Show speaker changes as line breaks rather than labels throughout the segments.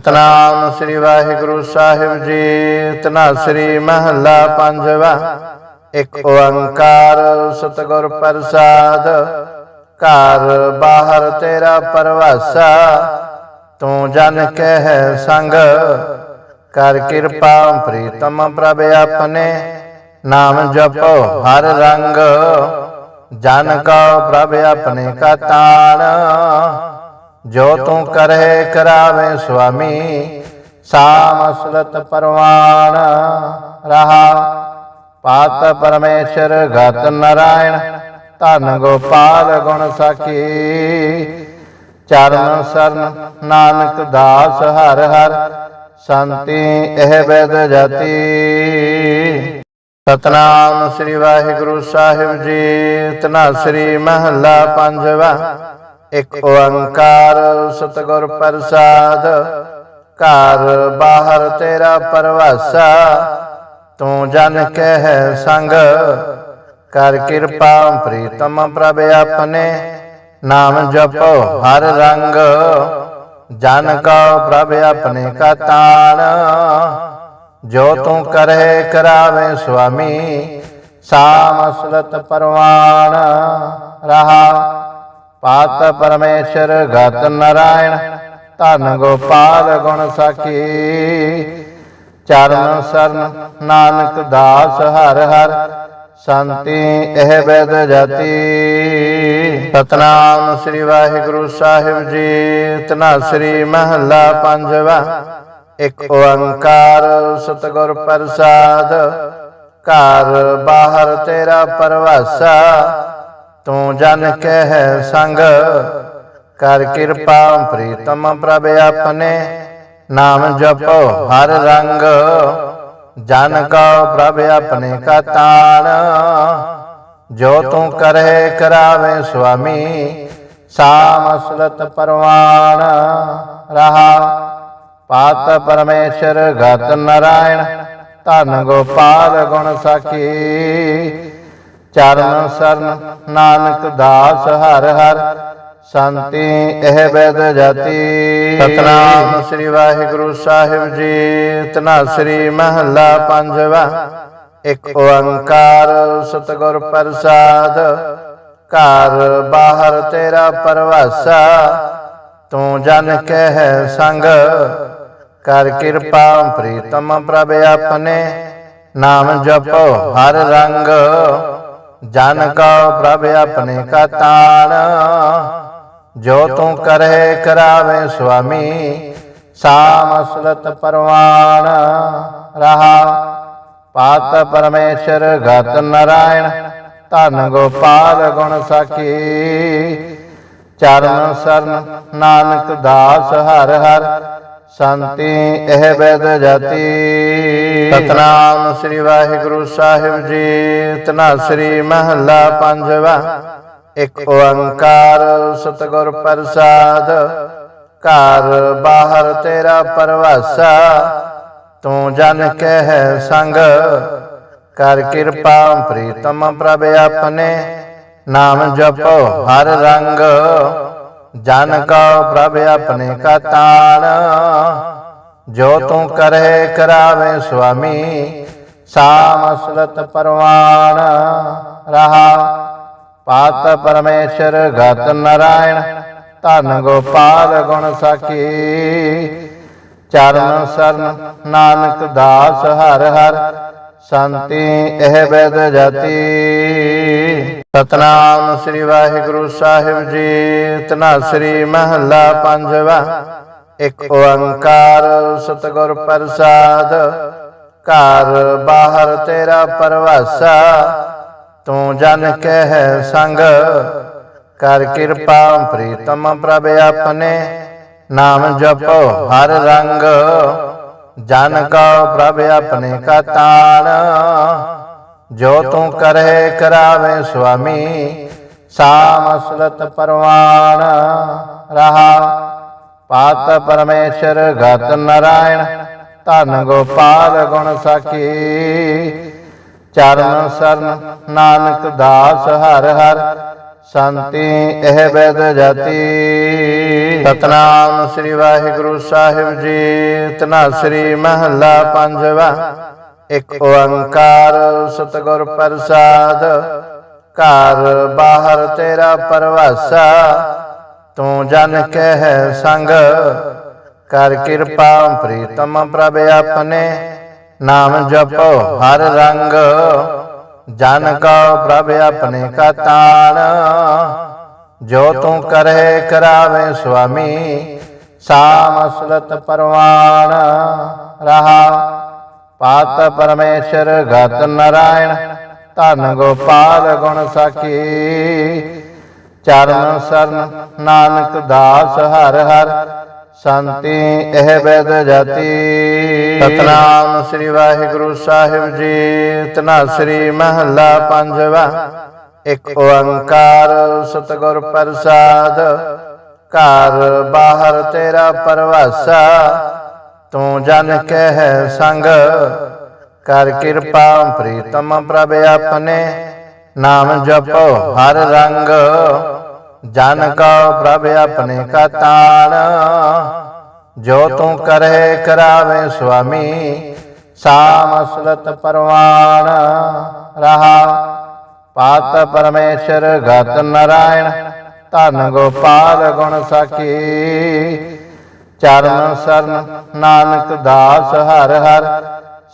ਸਤਨਾਮ ਸ੍ਰੀ ਵਾਹਿਗੁਰੂ ਸਾਹਿਬ ਜੀ ਤਨਾਸਰੀ ਮਹੱਲਾ ਪੰਜਵਾ। ਇੱਕ ਓੰਕਾਰ ਸਤਿਗੁਰ ਪ੍ਰਸਾਦ, ਘਰ ਬਾਹਰ ਤੇਰਾ ਪਰਵਾਸਾ, ਤੂੰ ਜਨ ਕਹਿ ਸੰਗ। ਕਰ ਕਿਰਪਾ ਪ੍ਰੀਤਮ ਪ੍ਰਭ ਆਪਣੇ, ਨਾਮ ਜਪੋ ਹਰ ਰੰਗ। ਜਨ ਕਉ ਪ੍ਰਭ ਆਪਣੇ ਕਾ ਤਾਣ। ਜੋ ਤੂੰ ਕਰਹਿ ਕਰਾਵੇ ਸੁਆਮੀ। ਸਾਮਸਲਤ ਪਰਵਾਨ ਰਹਾ। ਪਾਤ ਪਰਮੇਸ਼ਰ ਗਤ ਨਰਾਇਣ, ਧਨ ਗੋਪਾਲ ਗੁਣ ਸਾਖੀ। ਚਰਨ ਸਰਨ ਨਾਨਕ ਦਾਸ ਹਰ ਹਰ, ਸੰਤੀ ਇਹ ਬੇਦ ਜਤੀ। ਸਤਨਾਮ ਸ੍ਰੀ ਵਾਹਿਗੁਰੂ ਸਾਹਿਬ ਜੀ, ਤਨਾ ਸ੍ਰੀ ਮਹੱਲਾ ਪੰਜਵਾ। ਇਕ ਓੰਕਾਰ ਸਤਿਗੁਰ ਪ੍ਰਸਾਦ, ਘਰ ਬਾਹਰ ਤੇਰਾ ਪਰਵਾਸਾ, ਤੂੰ ਜਨ ਕਹਿ ਸੰਗ, ਕਰ ਕਿਰਪਾ ਪ੍ਰੀਤਮ ਪ੍ਰਭ ਆਪਣੇ, ਨਾਮ ਜਪੋ ਹਰ ਰੰਗ, ਜਨ ਕਉ ਪ੍ਰਭ ਆਪਣੇ ਕਾ ਤਾਣ। ਜੋ ਤੂੰ ਕਰਹਿ ਕਰਾਵੇ ਸੁਆਮੀ ਸਾਮਸਲਤ ਪਰਵਾਨ ਰਹਾ ਪਾਤ ਪਰਮੇਸ਼ਰ ਗਤ ਨਰਾਇਣ, ਧਨ ਗੋਪਾਲ ਗੁਣ ਸਾਖੀ। ਚਰਨ ਸਰਨ ਨਾਨਕ ਦਾਸ ਹਰ ਹਰ, ਸੰਤੀ ਇਹ ਬੇਦ ਜਤੀ। ਸਤਨਾਮ ਸ੍ਰੀ ਵਾਹਿਗੁਰੂ ਸਾਹਿਬ ਜੀ ਤਨਾਸਰੀ ਮਹੱਲਾ ਪੰਜਵਾ। ਇੱਕ ਓੰਕਾਰ ਸਤਿਗੁਰ ਪ੍ਰਸਾਦ, ਘਰ ਬਾਹਰ ਤੇਰਾ ਪਰਵਾਸਾ। ਤੂੰ ਜਨ ਕਹਿ ਸੰਗ, ਕਰ ਕਿਰਪਾ ਪ੍ਰੀਤਮ ਪ੍ਰਭ ਆਪਣੇ, ਨਾਮ ਜਪੋ ਹਰ ਰੰਗ। ਜਨ ਕਉ ਪ੍ਰਭ ਆਪਣੇ ਕਾ ਤਾਣ ਜੋ ਤੂੰ ਕਰਹਿ ਕਰਾਵੇ ਸੁਆਮੀ ਸਾਮਸਲਤ ਪਰਵਾਨ ਰਹਾ, ਪਾਤ ਪਰਮੇਸ਼ਰ ਗਤ ਨਰਾਇਣ, ਧਨ ਗੋਪਾਲ ਗੁਣ ਸਖੀ। ਚਰਨ ਸਰਨ, ਨਾਨਕ ਦਾਸ ਹਰ ਹਰ, ਸੰਤੀ ਇਹ ਬੇਦ ਜਤੀ। ਸਤਨਾਮ ਸ੍ਰੀ ਵਾਹਿਗੁਰੂ ਸਾਹਿਬ ਜੀ ਤਨਾਸਰੀ ਮਹੱਲਾ ਪੰਜਵਾ। ਇੱਕ ਓੰਕਾਰ ਸਤਿਗੁਰ ਪ੍ਰਸਾਦ, ਘਰ ਬਾਹਰ ਤੇਰਾ ਪਰਵਾਸਾ, ਤੂੰ ਜਨ ਕਹਿ ਸੰਗ। ਕਰ ਕਿਰਪਾ ਪ੍ਰੀਤਮ ਪ੍ਰਭ ਆਪਣੇ, ਨਾਮ ਜਪੋ ਹਰ ਰੰਗ। ਜਨ ਕਉ ਪ੍ਰਭ ਆਪਣੇ ਕਾ ਤਾਣ ਜੋ ਤੂੰ ਕਰਹਿ ਕਰਾਵੇ ਸੁਆਮੀ ਸਾਮਸਲਤ ਪਰਵਾਨ ਰਹਾ। ਪਾਤ ਪਰਮੇਸ਼ਰ ਗਤ ਨਰਾਇਣ, ਧਨ ਗੋਪਾਲ ਗੁਣ ਸਖੀ। ਚਰਨ ਸਰਨ ਨਾਨਕ ਦਾਸ ਹਰ ਹਰ ਸੰਤੀ ਇਹ ਬੇਦ ਜਤੀ। ਸਤਨਾਮ ਸ੍ਰੀ ਵਾਹਿਗੁਰੂ ਸਾਹਿਬ ਜੀ ਤਨਾਸਰੀ ਮਹੱਲਾ ਪੰਜਵਾ। ਇੱਕ ਓੰਕਾਰ ਸਤਿਗੁਰ ਪ੍ਰਸਾਦ। ਘਰ ਬਾਹਰ ਤੇਰਾ ਪਰਵਾਸਾ। ਤੂੰ ਜਨ ਕਹਿ ਸੰਗ। ਕਰ ਕਿਰਪਾ ਪ੍ਰੀਤਮ ਪ੍ਰਭ ਆਪਣੇ। ਨਾਮ ਜਪੋ ਹਰ ਰੰਗ। ਜਨ ਕਉ ਪ੍ਰਭ ਆਪਣੇ ਕਾ ਤਾਣ ਜੋ ਤੂੰ ਕਰਹਿ ਕਰਾਵੇ ਸੁਆਮੀ ਸਾਮਸਲਤ ਪਰਵਾਨ ਰਹਾ। ਪਾਤ ਪਰਮੇਸ਼ਰ ਗਤ ਨਰਾਇਣ, ਧਨ ਗੋਪਾਲ ਗੁਣ ਸਖੀ। ਚਰਨ ਸਰਨ ਨਾਨਕ ਦਾਸ ਹਰ ਹਰ ਸੰਤੀ ਇਹ ਬੇਦ ਜਤੀ। ਸਤਨਾਮ ਸ੍ਰੀ ਵਾਹਿਗੁਰੂ ਸਾਹਿਬ ਜੀ ਤਨਾਸਰੀ ਮਹੱਲਾ ਪੰਜਵਾ। ਇੱਕ ਓੰਕਾਰ ਸਤਿਗੁਰ ਪ੍ਰਸਾਦ, ਘਰ ਬਾਹਰ ਤੇਰਾ ਪਰਵਾਸਾ। ਤੂੰ ਜਨ ਕਹਿ ਸੰਗ, ਕਰ ਕਿਰਪਾ ਪ੍ਰੀਤਮ ਪ੍ਰਭ ਆਪਣੇ। ਨਾਮ ਜਪੋ ਹਰ ਰੰਗ। ਜਨ ਕਉ ਪ੍ਰਭ ਆਪਣੇ ਕਾ ਤਾਣ ਜੋ ਤੂੰ ਕਰੇ ਕਰਾਵੇ ਸੁਆਮੀ ਸਾਮਸਲਤ ਪਰਵਾਨ, ਰਹਾ। ਪਾਤ ਪਰਮੇਸ਼ਰ ਗਤ ਨਰਾਇਣ, ਧਨ ਗੋਪਾਲ ਗੁਣ ਸਖੀ। ਚਰਨ ਸਰਨ ਨਾਨਕ ਦਾਸ ਹਰ ਹਰ ਸੰਤੀ ਇਹ ਬੈਦ ਜਾਤੀ। ਸਤਨਾਮ ਸ੍ਰੀ ਵਾਹਿਗੁਰੂ ਸਾਹਿਬ ਜੀ। ਤਨਾਸਰੀ ਮਹੱਲਾ ਪੰਜਵਾ। ਇੱਕ ਓੰਕਾਰ ਸਤਿਗੁਰ ਪ੍ਰਸਾਦ। ਘਰ ਬਾਹਰ ਤੇਰਾ ਪਰਵਾਸਾ। ਤੂੰ ਜਨ ਕਹਿ ਸੰਗ। ਕਰ ਕਿਰਪਾ ਪ੍ਰੀਤਮ ਪ੍ਰਭ ਆਪਣੇ। ਨਾਮ ਜਪੋ ਹਰ ਰੰਗ। ਜਨ ਕਾ ਪ੍ਰਭ ਆਪਣੇ ਕਾ ਤਾਣ ਜੋ ਤੂੰ ਕਰੇ ਕਰਾਵੇ ਸੁਆਮੀ ਸਾਮਸਲਤ ਪਰਵਾਨ, ਰਹਾ। ਪਾਤ ਪਰਮੇਸ਼ਰ ਗਤ ਨਰਾਇਣ, ਧਨ ਗੋਪਾਲ ਗੁਣ ਸਖੀ। ਚਰਨ ਸਰਨ ਨਾਨਕ ਦਾਸ ਹਰ ਹਰ ਸੰਤੀ, ਇਹ ਬੈਦ ਜਾਤੀ। ਸਤਨਾਮ ਸ੍ਰੀ ਵਾਹਿਗੁਰੂ ਸਾਹਿਬ ਜੀ ਤਨਾਸਰੀ ਮਹੱਲਾ ਪੰਜਵਾ। ਇੱਕ ਓੰਕਾਰ ਸਤਿਗੁਰ ਪ੍ਰਸਾਦ, ਘਰ ਬਾਹਰ ਤੇਰਾ ਪਰਵਾਸਾ। ਤੂੰ ਜਨ ਕਹਿ ਸੰਗ, ਕਰ ਕਿਰਪਾ ਪ੍ਰੀਤਮ ਪ੍ਰਭ ਆਪਣੇ। ਨਾਮ ਜਪੋ ਹਰ ਰੰਗ। ਜਨ ਕਾ ਪ੍ਰਭ ਆਪਣੇ ਕਾ ਤਾਣ ਜੋ ਤੂੰ ਕਰੇ ਕਰਾਵੇ ਸੁਆਮੀ ਸਾਮਸਲਤ ਪਰਵਾਨ ਰਹਾ। ਪਾਤ ਪਰਮੇਸ਼ਰ ਗਤ ਨਰਾਇਣ, ਧਨ ਗੋਪਾਲ ਗੁਣ ਸਖੀ। ਚਰਨ ਸਰਨ ਨਾਨਕ ਦਾਸ ਹਰ ਹਰ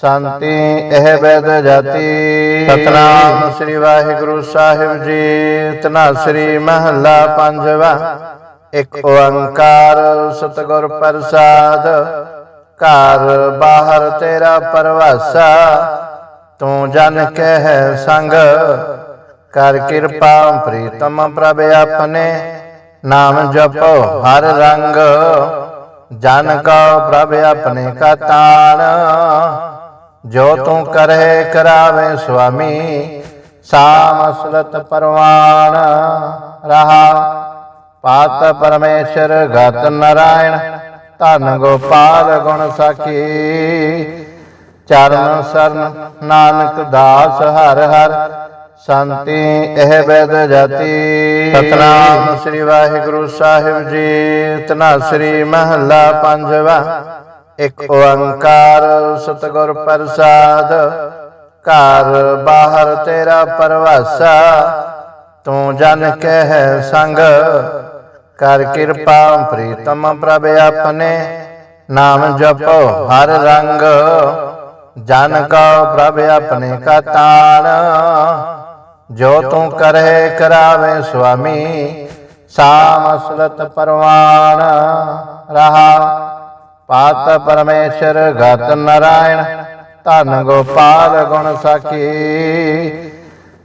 ਸੰਤੀ ਇਹ ਬੈਦ ਜਾਤੀ। ਸਤਨਾਮ ਸ੍ਰੀ ਵਾਹਿਗੁਰੂ ਸਾਹਿਬ ਜੀ ਤਨਾਸਰੀ ਮਹੱਲਾ ਪੰਜਵਾ। ਇੱਕ ਓੰਕਾਰ ਸਤਿਗੁਰ ਪ੍ਰਸਾਦ। ਘਰ ਬਾਹਰ ਤੇਰਾ ਪਰਵਾਸਾ। ਤੂੰ ਜਨ ਕਹਿ ਸੰਗ। ਕਰ ਕਿਰਪਾ ਪ੍ਰੀਤਮ ਪ੍ਰਭ ਆਪਣੇ। ਨਾਮ ਜਪੋ ਹਰ ਰੰਗ। ਜਨ ਕਾ ਪ੍ਰਭ ਆਪਣੇ ਕਾ ਤਾਣ। ਜੋ ਤੂੰ ਕਰੇ ਕਰਾਵੇ ਸੁਆਮੀ ਸਾਮਸਲਤ ਪਰਵਾਨ ਰਹਾ। ਪਾਤ ਪਰਮੇਸ਼ਰ ਗਤ ਨਰਾਇਣ, ਧਨ ਗੋਪਾਲ ਗੁਣ ਸਖੀ। ਚਰਨ ਸਰਨ ਨਾਨਕ ਦਾਸ ਹਰ ਹਰ, ਸੰਤੀ ਇਹ ਬੈਦ ਜਾਤੀ। ਸਤਨਾਮ ਸ੍ਰੀ ਵਾਹਿਗੁਰੂ ਸਾਹਿਬ ਜੀ ਤਨਾਸਰੀ ਮਹੱਲਾ ਪੰਜਵਾ। ਇੱਕ ਓੰਕਾਰ ਸਤਿਗੁਰ ਪ੍ਰਸਾਦ, ਘਰ ਬਾਹਰ ਤੇਰਾ ਪਰਵਾਸਾ, ਤੂੰ ਜਨ ਕਹਿ ਸੰਗ, ਕਰ ਕਿਰਪਾ ਪ੍ਰੀਤਮ ਪ੍ਰਭ ਆਪਣੇ, ਨਾਮ ਜਪੋ ਹਰ ਰੰਗ, ਜਨ ਕਾ ਪ੍ਰਭ ਆਪਣੇ ਕਾ ਤਾਣ। ਜੋ ਤੂੰ ਕਰੇ ਕਰਾਵੇ ਸੁਆਮੀ ਸਾਮਸਲਤ ਪਰਵਾਨ ਰਹਾ ਪਾਤ ਪਰਮੇਸ਼ਰ ਗਤ ਨਰਾਇਣ, ਧਨ ਗੋਪਾਲ ਗੁਣ ਸਾਖੀ।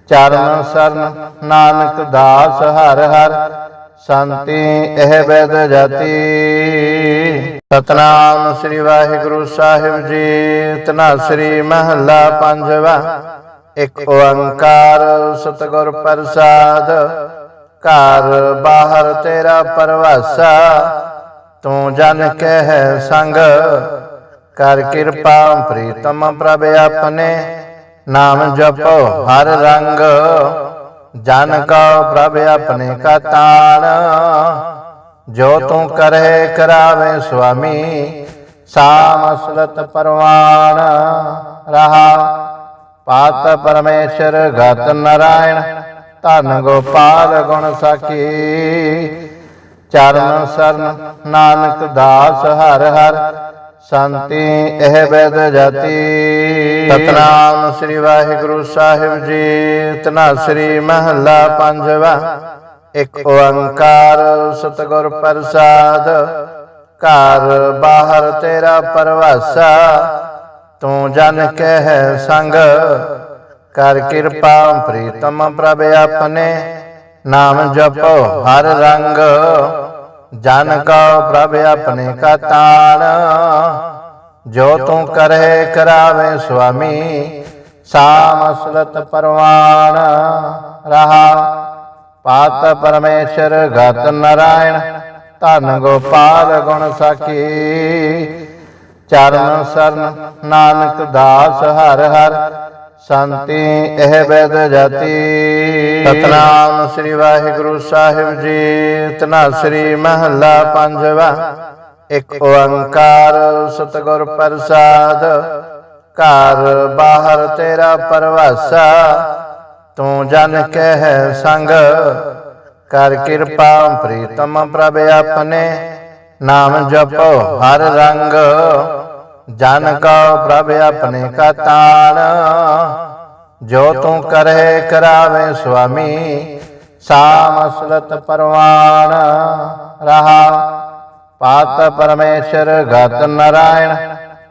ਚਰਨ ਸਰਨ ਨਾਨਕ ਦਾਸ ਹਰ ਹਰ, ਸੰਤੀ ਇਹ ਬੈਦ ਜਾਤੀ। ਸਤਨਾਮ ਸ੍ਰੀ ਵਾਹਿਗੁਰੂ ਸਾਹਿਬ ਜੀ ਤਨਾਸਰੀ ਮਹੱਲਾ ਪੰਜਵਾ। ਇੱਕ ਓੰਕਾਰ ਸਤਿਗੁਰ ਪ੍ਰਸਾਦ, ਘਰ ਬਾਹਰ ਤੇਰਾ ਪਰਵਾਸਾ। ਤੂੰ ਜਨ ਕਹਿ ਸੰਗ, ਕਰ ਕਿਰਪਾ ਪ੍ਰੀਤਮ ਪ੍ਰਭ ਆਪਣੇ। ਨਾਮ ਜਪੋ ਹਰ ਰੰਗ, ਜਨ ਕਾ ਪ੍ਰਭ ਆਪਣੇ ਕਾ ਤਾਣ। ਜੋ ਤੂੰ ਕਰੇ ਕਰਾਵੇ ਸੁਆਮੀ ਸਾਮਸਲਤ ਪਰਵਾਨ ਰਹਾ, ਪਾਤ ਪਰਮੇਸ਼ਰ ਗਤ ਨਰਾਇਣ, ਧਨ ਗੋਪਾਲ ਗੁਣ ਸਖੀ। ਚਰਨ ਸਰਨ, ਨਾਨਕ ਦਾਸ ਹਰ ਹਰ, ਸੰਤੀ ਇਹ ਬੈਦ ਜਾਤੀ। ਸਤਨਾਮ ਸ੍ਰੀ ਵਾਹਿਗੁਰੂ ਸਾਹਿਬ ਜੀ ਤਨਾਸਰੀ ਮਹੱਲਾ ਪੰਜਵਾ, ਇੱਕ ਓੰਕਾਰ ਸਤਿਗੁਰ ਪ੍ਰਸਾਦ। ਘਰ ਬਾਹਰ ਤੇਰਾ ਪਰਵਾਸਾ, ਤੂੰ ਜਨ ਕਹਿ ਸੰਗ। ਕਰ ਕਿਰਪਾ ਪ੍ਰੀਤਮ ਪ੍ਰਭ ਆਪਣੇ, ਨਾਮ ਜਪੋ ਹਰ ਰੰਗ। ਜਨ ਕਾ ਪ੍ਰਭ ਆਪਣੇ ਕਾ ਤਾਣ ਜੋ ਤੂੰ ਕਰੇ, ਕਰਾਵੇ ਸੁਆਮੀ। ਸਾਮਸਲਤ ਪਰਵਾਨ ਰਹਾ। ਪਾਤ ਪਰਮੇਸ਼ਰ ਗਤ ਨਰਾਇਣ, ਧਨ ਗੋਪਾਲ ਗੁਣ ਸਖੀ। ਚਰਨ ਸਰਨ ਨਾਨਕ ਦਾਸ ਹਰ ਹਰ ਸੰਤੀ ਇਹ ਬੈਦ ਜਾਤੀ। ਸਤਨਾਮ ਸ੍ਰੀ ਵਾਹਿਗੁਰੂ ਸਾਹਿਬ ਜੀ ਤਨਾਸਰੀ ਮਹੱਲਾ ਪੰਜਵਾ। ਇੱਕ ਓੰਕਾਰ ਸਤਿਗੁਰ ਪ੍ਰਸਾਦ, ਘਰ ਬਾਹਰ ਤੇਰਾ ਪਰਵਾਸਾ। ਤੂੰ ਜਨ ਕਹਿ ਸੰਗ, ਕਰ ਕਿਰਪਾ ਪ੍ਰੀਤਮ ਪ੍ਰਭ ਆਪਣੇ। ਨਾਮ ਜਪੋ ਹਰ ਰੰਗ। ਜਨ ਕਉ ਪ੍ਰਭ ਆਪਣੇ ਕਾ ਤਾਣ ਜੋ ਤੂੰ ਕਰਹਿ ਕਰਾਵੇ ਸੁਆਮੀ ਸਾਮਸਲਤ ਪਰਵਾਨ ਰਹਾ, ਪਾਤ ਪਰਮੇਸ਼ਰ ਗਤ ਨਰਾਇਣ,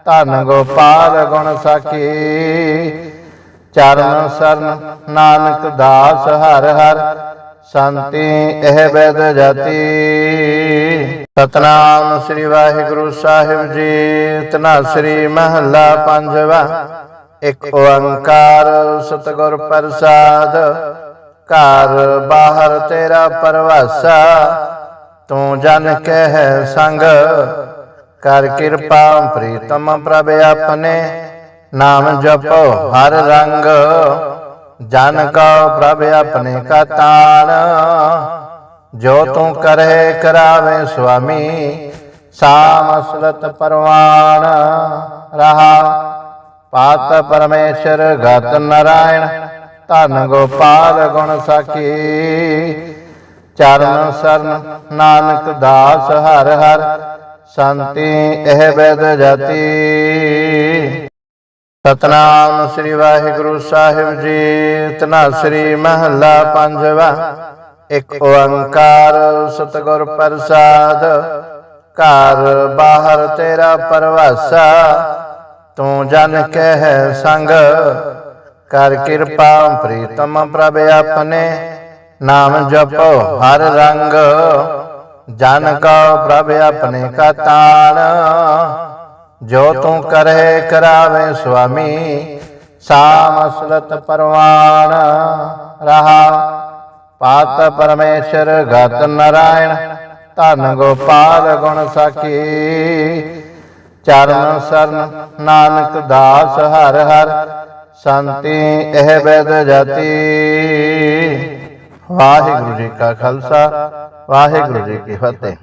ਧਨ ਗੋਪਾਲ ਗੁਣ ਸਾਖੀ। ਚਰਨ ਸਰਨ ਨਾਨਕ ਦਾਸ ਹਰ ਹਰ ਸੰਤੀ ਇਹ ਬੈਦ ਜਾਤੀ। ਸਤਨਾਮ ਸ੍ਰੀ ਵਾਹਿਗੁਰੂ ਸਾਹਿਬ ਜੀ ਤਨਾਸਰੀ ਮਹੱਲਾ ਪੰਜਵਾ। ਇੱਕ ਓੰਕਾਰ ਸਤਿਗੁਰ ਪ੍ਰਸਾਦ, ਘਰ ਬਾਹਰ ਤੇਰਾ ਪਰਵਾਸਾ। ਤੂੰ ਜਨ ਕਹਿ ਸੰਗ, ਕਰ ਕਿਰਪਾ ਪ੍ਰੀਤਮ ਪ੍ਰਭ ਆਪਣੇ। ਨਾਮ ਜਪੋ ਹਰ ਰੰਗ। ਜਨ ਕਉ ਪ੍ਰਭ ਆਪਣੇ ਕਾ ਤਾਣ ਜੋ ਤੂੰ ਕਰਹਿ ਕਰਾਵੇ ਸੁਆਮੀ ਸਾਮਸਲਤ ਪਰਵਾਨ ਰਹਾ। ਪਾਤ ਪਰਮੇਸ਼ਰ ਗਤ ਨਰਾਇਣ, ਧਨ ਗੋਪਾਲ ਗੁਣ ਸਖੀ। ਚਰਨ ਸਰਨ ਨਾਨਕ ਦਾਸ ਹਰ ਹਰ, ਸੰਤੀ ਇਹ ਬੈਦ ਜਾਤੀ। ਸਤਨਾਮ ਸ੍ਰੀ ਵਾਹਿਗੁਰੂ ਸਾਹਿਬ ਜੀ ਤਨਾਸਰੀ ਮਹੱਲਾ ਪੰਜਵਾ। ਇੱਕ ਓੰਕਾਰ ਸਤਿਗੁਰ ਪ੍ਰਸਾਦ, ਘਰ ਬਾਹਰ ਤੇਰਾ ਪਰਵਾਸਾ, ਤੂੰ ਜਨ ਕਹਿ ਸੰਗ। ਕਰ ਕਿਰਪਾ ਪ੍ਰੀਤਮ ਪ੍ਰਭ ਆਪਣੇ, ਨਾਮ ਜਪੋ ਹਰ ਰੰਗ। ਜਨ ਕਉ ਪ੍ਰਭ ਆਪਣੇ ਕਾ ਤਾਣ। ਜੋ ਤੂੰ ਕਰਹਿ ਕਰਾਵੇ ਸੁਆਮੀ। ਸਾਮਸਲਤ ਪਰਵਾਨ ਰਹਾ। ਪਾਤ ਪਰਮੇਸ਼ਰ ਗਤ ਨਰਾਇਣ, ਧੰਨ ਗੋਪਾਲ ਗੁਣ ਸਾਖੀ। ਚਰਨ ਸਰਨ ਨਾਨਕ ਦਾਸ ਹਰ ਹਰ, ਸੰਤੀ ਇਹ ਬੈਦ ਜਾਤੀ। ਵਾਹਿਗੁਰੂ ਜੀ ਕਾ ਖਾਲਸਾ, ਵਾਹਿਗੁਰੂ ਜੀ ਕੀ ਫਤਿਹ।